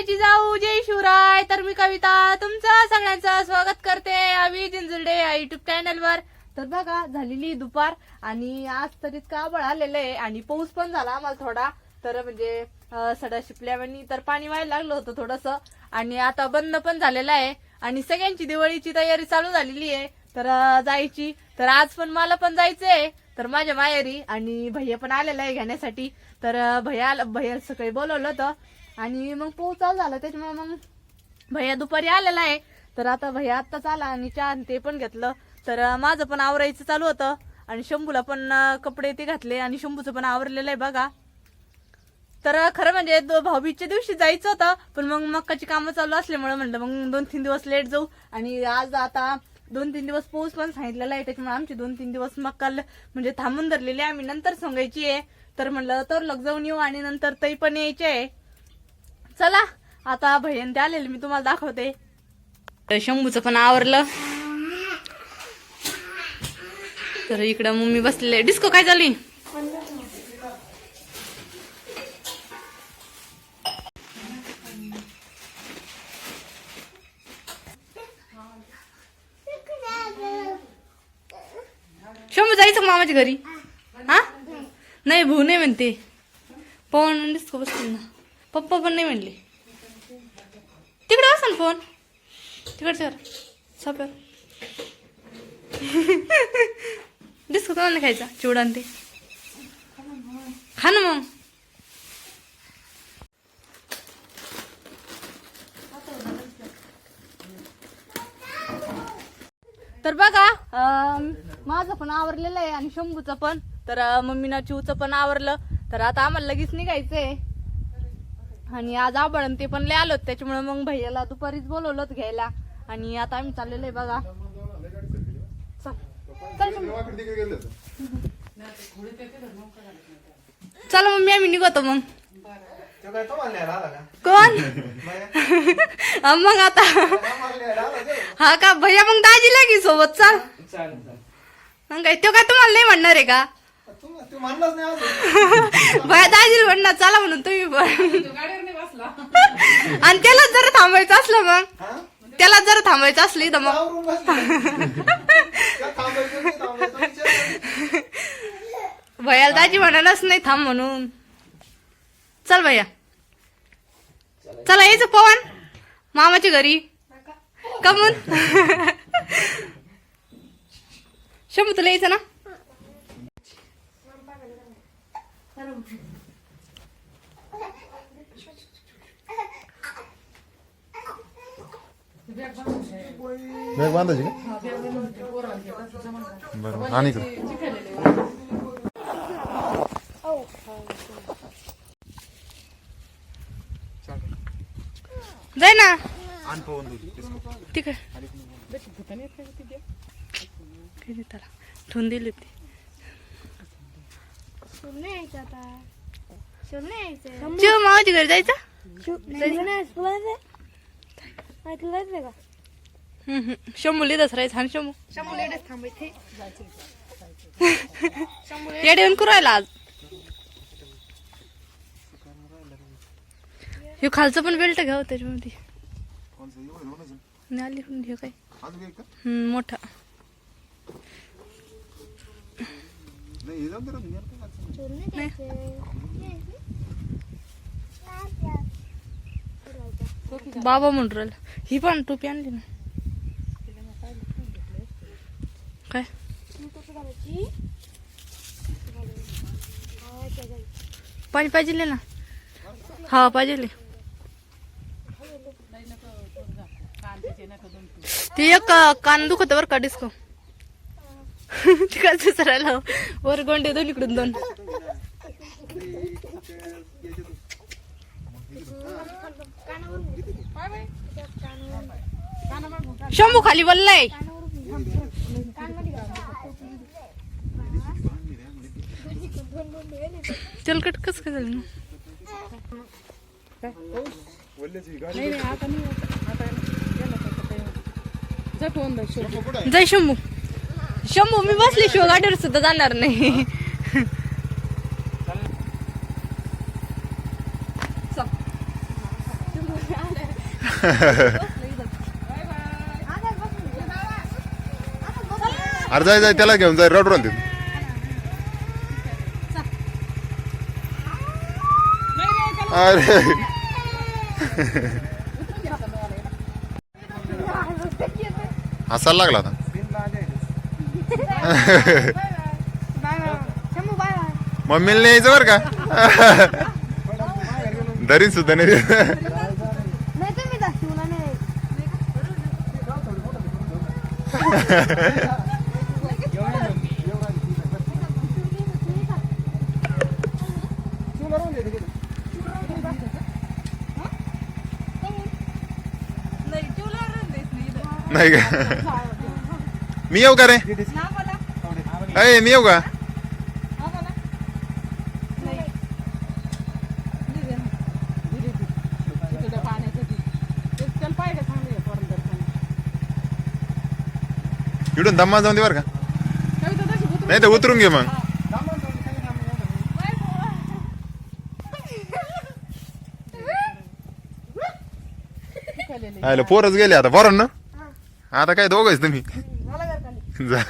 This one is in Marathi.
जय जिजाऊ जय शिवराय. तर मी कविता तुमचं सगळ्यांचं स्वागत करते आम्ही जिंजुर्डे या युट्यूब चॅनलवर तर बघा झालेली दुपार आणि आज तर इतका आबळ आलेलं आहे आणि पाऊस पण झाला आम्हाला थोडा. तर म्हणजे सडा शिपल्यावानी तर पाणी व्हायला लागलं होतं थोडस आणि आता बंद पण झालेलं आहे आणि सगळ्यांची दिवाळीची तयारी चालू झालेली आहे. तर जायची. तर आज पण मला पण जायचंय. तर माझ्या माहेरी आणि भैया पण आलेला आहे घेण्यासाठी. तर भैया भैया सकाळी बोलवलं होतं. आणि मग पाऊस चालू झाला त्याच्यामुळे मग भैया दुपारी आलेला आहे. तर आता भैया आत्ताच आला आणि चहा ते पण घेतलं. तर माझं पण आवरायचं चालू होतं. आणि शंभूला पण कपडे ते घातले आणि शंभूचं पण आवरलेलं आहे बघा. तर खरं म्हणजे भाऊबीजच्या दिवशी जायचं होतं पण मग मक्काची कामं चालू असल्यामुळे म्हणलं मग दोन तीन दिवस लेट जाऊ. आणि आज आता दोन तीन दिवस पाऊस पण सांगितलेला आहे त्याच्यामुळे आमची दोन तीन दिवस मक्का ल- म्हणजे थांबून धरलेली आहे. आम्ही नंतर सांगायची आहे. तर म्हणलं तर लग जाऊन येऊ आणि नंतर तई पण यायचे आहे. चला आता भैयन ते आलेले मी तुम्हाला दाखवते. तर शंभूचं पण आवरलं. तर इकडं मम्मी बसलेले डिस्को काय चालू आहे? शंभू जायचं मामाच्या घरी. हा? नाही भाऊ नाही म्हणते. पवन डिस्को बसतील ना. पप्पा पण नाही म्हणले. तिकडे असेल फोन तिकडे सर डिस्को कोणाला नाही खायचा? चिवडा आणि ते. खा ना मग. तर बघा माझं पण आवरलेलं आहे आणि शंभूचं पण. तर मम्मीना चिवचं पण आवरलं. तर आता आम्हाला लगेच निघायचंय. आणि आज आबळ आणि ते पण लय आलो त्याच्यामुळे मग भैयाला दुपारीच बोलवलं घ्यायला. आणि आता आम्ही चाललेलो आहे बघा. चल. चला मम्मी. आम्ही निघतो मग? कोण? मग आता? हा का? भैया मग दाजीला की सोबत. चाल. मग काय तो काय तुम्हाला नाही म्हणणार आहे का? तू तू म्हणलाच नाही अजून. भया दाजीला म्हणणार चला म्हणून तुम्ही पण. आणि त्याला जर थांबायचं असलं मग. हा? त्याला जर थांबायचं असली तर मग. आवरून बसली. का थांबायचं नाही, थांबायचं विचार कर. भैयाला दाजी म्हणालच नाही थांब म्हणून. चल भैया. चला यायचं पवन. मामाच्या घरी. कमून. शंभू तुला यायचं ना? बॅग बांधायची का बरं आणि इकडं जाय ना. ठेवून दिली ती चिव मामाच्या घरी जायचं? हम्म, हम्म. शंभू लिहितच राहायचं हा ना शंभू? येडे येऊन करू राहिला आज. ह्यो खालचं पण बेल्ट घ्यावं त्याच्यामध्ये. नाही आली पण घे काय. अजून एक का हम्म, मोठा. नाही हे जाऊन दे ना, बाबा म्हणून राहिला. ही पण टोपी आणली ना. काय? पाणी पाहिजे ना. हा पाहिजे ते एक कान दुखत बर का डिस्को तिकडचं सरायला वर गोंडे दोन इकडून दोन. शंभू खाली बोललाय. तेलकट कस काय झालं जय शंभू. शंभू मी बसली शिव गाडीवर सुद्धा जाणार नाही. चल. अरे जाय जाय त्याला घेऊन जाय रड रड अरे. हसायला लागला आता? मम्मीला नाही यायचं बरं का? दरीन सुद्धा नाही. नाही का? मी येऊ का रे? अय मी येऊ का इकडून दम्मा जाऊन दे बरं का नाही तर उतरून घे मग आयला पोरच गेले आता बरं ना आता काय दोघच तुम्ही जा.